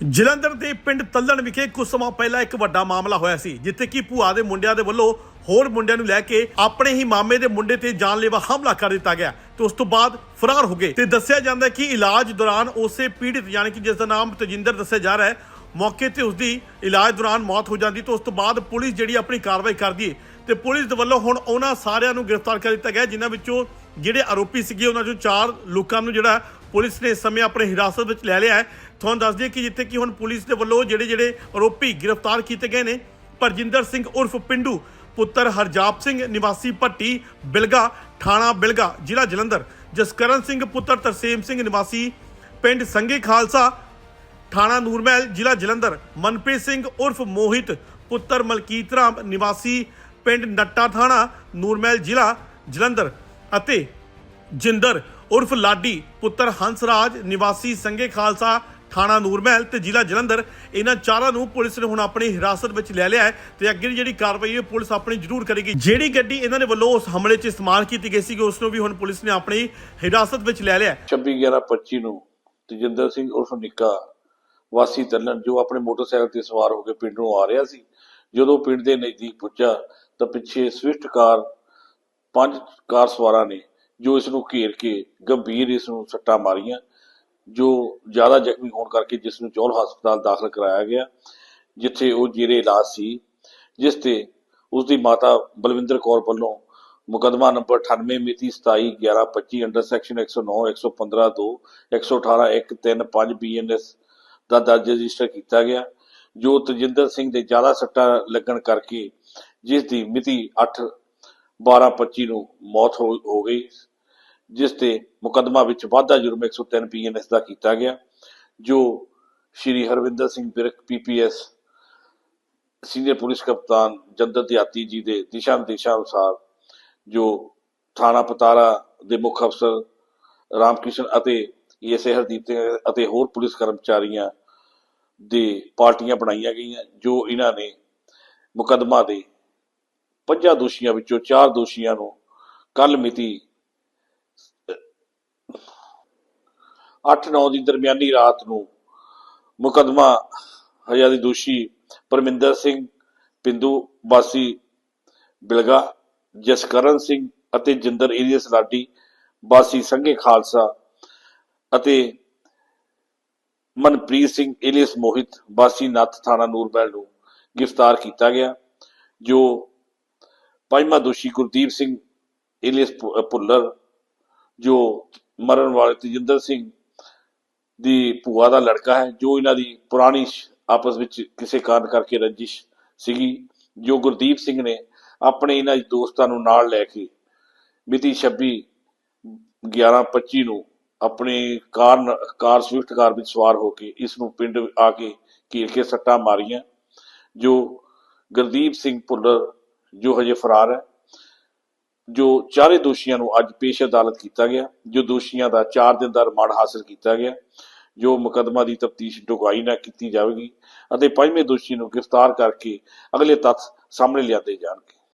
ਜਲੰਧਰ ਦੇ ਪਿੰਡ ਤੱਲਣ ਵਿਖੇ ਕੁਝ ਸਮਾਂ ਪਹਿਲਾਂ ਇੱਕ ਵੱਡਾ ਮਾਮਲਾ ਹੋਇਆ ਸੀ, ਜਿੱਥੇ ਕਿ ਭੂਆ ਦੇ ਮੁੰਡਿਆਂ ਦੇ ਵੱਲੋਂ ਹੋਰ ਮੁੰਡਿਆਂ ਨੂੰ ਲੈ ਕੇ ਆਪਣੇ ਹੀ ਮਾਮੇ ਦੇ ਮੁੰਡੇ ਤੇ ਜਾਨਲੇਵਾ ਹਮਲਾ ਕਰ ਦਿੱਤਾ ਗਿਆ ਤੇ ਉਸ ਤੋਂ ਬਾਅਦ ਫਰਾਰ ਹੋ ਗਏ ਤੇ ਦੱਸਿਆ ਜਾਂਦਾ ਕਿ ਇਲਾਜ ਦੌਰਾਨ ਉਸੇ ਪੀੜਿਤ ਯਾਨੀ ਕਿ ਜਿਸ ਦਾ ਨਾਮ ਤਜਿੰਦਰ ਦੱਸਿਆ ਜਾ ਰਿਹਾ ਹੈ, ਮੌਕੇ ਤੇ ਉਸਦੀ ਇਲਾਜ ਦੌਰਾਨ ਮੌਤ ਹੋ ਜਾਂਦੀ ਤੇ ਉਸ ਤੋਂ ਬਾਅਦ ਪੁਲਿਸ ਜਿਹੜੀ ਆਪਣੀ ਕਾਰਵਾਈ ਕਰਦੀ ਹੈ ਤੇ ਪੁਲਿਸ ਦੇ ਵੱਲੋਂ ਹੁਣ ਉਹਨਾਂ ਸਾਰਿਆਂ ਨੂੰ ਗ੍ਰਿਫਤਾਰ ਕਰ ਦਿੱਤਾ ਗਿਆ, ਜਿਨ੍ਹਾਂ ਵਿੱਚੋਂ ਜਿਹੜੇ ਆਰੋਪੀ ਸੀਗੇ ਉਹਨਾਂ ਚੋਂ ਚਾਰ ਲੋਕਾਂ ਨੂੰ ਜਿਹੜਾ ਪੁਲਿਸ ਨੇ ਇਸ ਸਮੇਂ ਆਪਣੇ ਹਿਰਾਸਤ ਵਿੱਚ ਲੈ ਲਿਆ ਹੈ। ਤੁਹਾਨੂੰ ਦੱਸ ਦਈਏ ਕਿ ਜਿੱਥੇ ਕਿ ਹੁਣ ਪੁਲਿਸ ਦੇ ਵੱਲੋਂ ਜਿਹੜੇ ਜਿਹੜੇ ਆਰੋਪੀ ਗ੍ਰਿਫਤਾਰ ਕੀਤੇ ਗਏ ਨੇ, ਪਰਜਿੰਦਰ ਸਿੰਘ ਉਰਫ ਪਿੰਡੂ, ਪੁੱਤਰ ਹਰਜਾਪ ਸਿੰਘ, ਨਿਵਾਸੀ ਭੱਟੀ ਬਿਲਗਾ, ਥਾਣਾ ਬਿਲਗਾ, ਜ਼ਿਲ੍ਹਾ ਜਲੰਧਰ, ਜਸਕਰਨ ਸਿੰਘ, ਪੁੱਤਰ ਤਰਸੇਮ ਸਿੰਘ, ਨਿਵਾਸੀ ਪਿੰਡ ਸੰਗੇ ਖਾਲਸਾ, ਥਾਣਾ ਨੂਰਮਹਿਲ, ਜ਼ਿਲ੍ਹਾ ਜਲੰਧਰ, ਮਨਪ੍ਰੀਤ ਸਿੰਘ ਉਰਫ ਮੋਹਿਤ, ਪੁੱਤਰ ਮਲਕੀਤ ਰਾਮ, ਨਿਵਾਸੀ ਪਿੰਡ ਨੱਟਾ ਥਾਣਾ, ਨੂਰਮਹਿਲ ਜ਼ਿਲ੍ਹਾ ਜਲੰਧਰ ਅਤੇ ਜਿੰਦਰ ਉਰਫ ਲਾਡੀ, ਪੁੱਤਰ ਹੰਸਰਾਜ, ਨਿਵਾਸੀ ਸੰਗੇ ਖਾਲਸਾ, ਥਾਣਾ ਨੂਰਮਹਿਲ ਤੇ ਜ਼ਿਲ੍ਹਾ ਜਲੰਧਰ। ਇਹਨਾਂ ਚਾਰਾਂ ਨੂੰ ਪੁਲਿਸ ਨੇ ਹੁਣ ਆਪਣੀ ਹਿਰਾਸਤ ਵਿੱਚ ਲੈ ਲਿਆ ਹੈ ਤੇ ਅੱਗੇ ਦੀ ਜਿਹੜੀ ਕਾਰਵਾਈ ਹੈ, ਪੁਲਿਸ ਆਪਣੀ ਜ਼ਰੂਰ ਕਰੇਗੀ। ਜਿਹੜੀ ਗੱਡੀ ਇਹਨਾਂ ਦੇ ਵੱਲੋਂ ਉਸ ਹਮਲੇ 'ਚ ਇਸਤੇਮਾਲ ਕੀਤੀ ਗਈ ਸੀ ਉਸ ਨੂੰ ਵੀ ਹੁਣ ਪੁਲਿਸ ਨੇ ਆਪਣੀ ਹਿਰਾਸਤ ਵਿੱਚ ਲੈ ਲਿਆ 26 11 25 ਨੂੰ ਤਜਿੰਦਰ ਸਿੰਘ ਉਰਫ ਨਿੱਕਾ ਵਾਸੀ ਤੱਲਣ, ਜੋ ਆਪਣੇ ਮੋਟਰਸਾਈਕਲ ਤੇ ਸਵਾਰ ਹੋ ਕੇ ਪਿੰਡ ਨੂੰ ਆ ਰਿਹਾ ਸੀ, ਜਦੋਂ ਪਿੰਡ ਦੇ ਨਜ਼ਦੀਕ ਪੁੱਜਾ ਤਾਂ ਪਿੱਛੇ ਸਵਿਫਟ ਕਾਰ, ਪੰਜ ਕਾਰ ਸਵਾਰਾਂ ਨੇ ਜੋ ਇਸ ਨੂੰ ਘੇਰ ਕੇ ਗੰਭੀਰ ਇਸ ਨੂੰ ਸੱਟਾਂ ਮਾਰੀਆਂ, ਜੋ ਜ਼ਿਆਦਾ ਜ਼ਖਮੀ ਹੋਣ ਕਰਕੇ ਜਿਸ ਨੂੰ ਚੌਲ ਹਸਪਤਾਲ ਦਾਖਲ ਕਰਾਇਆ ਗਿਆ, ਜਿੱਥੇ ਉਹ ਜੀਰੇ ਇਲਾਜ ਸੀ, ਜਿਸ ਤੇ ਉਸ ਦੀ ਮਾਤਾ ਬਲਵਿੰਦਰ ਕੌਰ ਵੱਲੋਂ ਮੁਕਦਮਾ ਨੰਬਰ 98 ਮਿਤੀ 27 11 25 ਅੰਡਰ ਸੈਕਸ਼ਨ 109 115 2 118 1 3 5 ਬੀਐਨਐਸ ਦਾ ਦਰਜ ਰਜਿਸਟਰ ਕੀਤਾ ਗਿਆ, ਜੋ ਤਜਿੰਦਰ ਸਿੰਘ ਦੇ ਜ਼ਿਆਦਾ ਸੱਟਾਂ ਲੱਗਣ ਕਰਕੇ ਜਿਸ ਦੀ ਮਿਤੀ 8 12 25 ਨੂੰ ਮੌਤ ਹੋ ਗਈ, ਜਿਸ ਤੇ ਮੁਕਦਮਾ ਵਿੱਚ ਵਾਧਾ ਜੁਰਮ 103 ਬੀਐਨਐਸ ਦਾ ਕੀਤਾ ਗਿਆ, ਜੋ Shri Harvinder Singh Birk PPS senior police ਕਪਤਾਨ ਜੰਦਰ ਦਿਆਤੀ ਜੀ ਦੇ ਦਿਸ਼ਾ ਨਿਰਦੇਸ਼ਾਂ ਅਨੁਸਾਰ, ਜੋ ਥਾਣਾ ਪਤਾਰਾ ਦੇ ਮੁੱਖ ਅਫਸਰ ਰਾਮਕ੍ਰਿਸ਼ਨ ਅਤੇ ਏਐਸਏ ਹਰਦੀਪ ਸਿੰਘ ਅਤੇ ਹੋਰ ਪੁਲਿਸ ਕਰਮਚਾਰੀਆਂ ਦੇ ਪਾਰਟੀਆਂ ਬਣਾਈਆਂ ਗਈਆਂ, ਜੋ ਇਹਨਾਂ ਨੇ ਮੁਕਦਮਾ ਦੇ ਪੰਜਾਂ ਦੋਸ਼ੀਆਂ ਵਿੱਚੋਂ ਚਾਰ ਦੋਸ਼ੀਆਂ ਨੂੰ ਕੱਲ ਮਿਤੀ 8-9 ਦੀ ਦਰਮਿਆਨੀ ਰਾਤ ਨੂੰ ਮੁਕਦਮਾ ਹਜ਼ਾਰੀ ਦੋਸ਼ੀ ਪਰਮਿੰਦਰ ਸਿੰਘ ਪਿੰਦੂ, ਵਾਸੀ ਬਿਲਗਾ, ਜਸਕਰਨ ਸਿੰਘ ਅਤੇ ਜਿੰਦਰ ਏਰੀਅਸ ਲਾਡੀ, ਵਾਸੀ ਸੰਘੇ ਖਾਲਸਾ ਅਤੇ ਮਨਪ੍ਰੀਤ ਸਿੰਘ ਏਲੀਅਸ ਮੋਹਿਤ, ਵਾਸੀ ਨੱਥ ਥਾਣਾ ਨੂਰਮਹਿਲ ਨੂੰ ਗ੍ਰਿਫਤਾਰ ਕੀਤਾ ਗਿਆ, ਜੋ ਪੰਜਵਾਂ ਦੋਸ਼ੀ ਗੁਰਦੀਪ ਸਿੰਘ, ਏਲੀਅਸ ਭੁੱਲਰ, ਜੋ ਮਰਨ ਵਾਲੇ ਤਜਿੰਦਰ ਸਿੰਘ ਦੀ ਭੂਆ ਦਾ ਲੜਕਾ ਹੈ, ਜੋ ਇਹਨਾਂ ਦੀ ਪੁਰਾਣੀ ਆਪਸ ਵਿੱਚ ਕਿਸੇ ਕਾਰਨ ਕਰਕੇ ਰੰਜਿਸ਼ ਸੀਗੀ, ਜੋ ਗੁਰਦੀਪ ਸਿੰਘ ਨੇ ਆਪਣੇ ਇਹਨਾਂ ਦੋਸਤਾਂ ਨੂੰ ਨਾਲ ਲੈ ਕੇ ਮਿਤੀ 26 11 25 ਨੂੰ ਆਪਣੇ ਕਾਰ ਨ- ਕਾਰ ਸਵਿਫਟ ਕਾਰ ਵਿੱਚ ਸਵਾਰ ਹੋ ਕੇ ਇਸ ਨੂੰ ਪਿੰਡ ਆ ਕੇ ਘੇਰ ਕੇ ਸੱਟਾਂ ਮਾਰੀਆਂ, ਜੋ ਗੁਰਦੀਪ ਸਿੰਘ ਭੁੱਲਰ ਜੋ ਹਜੇ ਫਰਾਰ ਹੈ, ਜੋ ਚਾਰੇ ਦੋਸ਼ੀਆਂ ਨੂੰ ਅੱਜ ਪੇਸ਼ ਅਦਾਲਤ ਕੀਤਾ ਗਿਆ, ਜੋ ਦੋਸ਼ੀਆਂ ਦਾ 4 ਦਿਨ ਦਾ ਰਿਮਾਂਡ ਹਾਸਲ ਕੀਤਾ ਗਿਆ, ਜੋ ਮੁਕਦਮਾ ਦੀ ਤਫਤੀਸ਼ ਡੁਗਾਈ ਨਾ ਕੀਤੀ ਜਾਵੇਗੀ ਅਤੇ ਪੰਜਵੇਂ ਦੋਸ਼ੀ ਨੂੰ ਗ੍ਰਿਫਤਾਰ ਕਰਕੇ ਅਗਲੇ ਤੱਥ ਸਾਹਮਣੇ ਲਿਆਂਦੇ ਜਾਣਗੇ।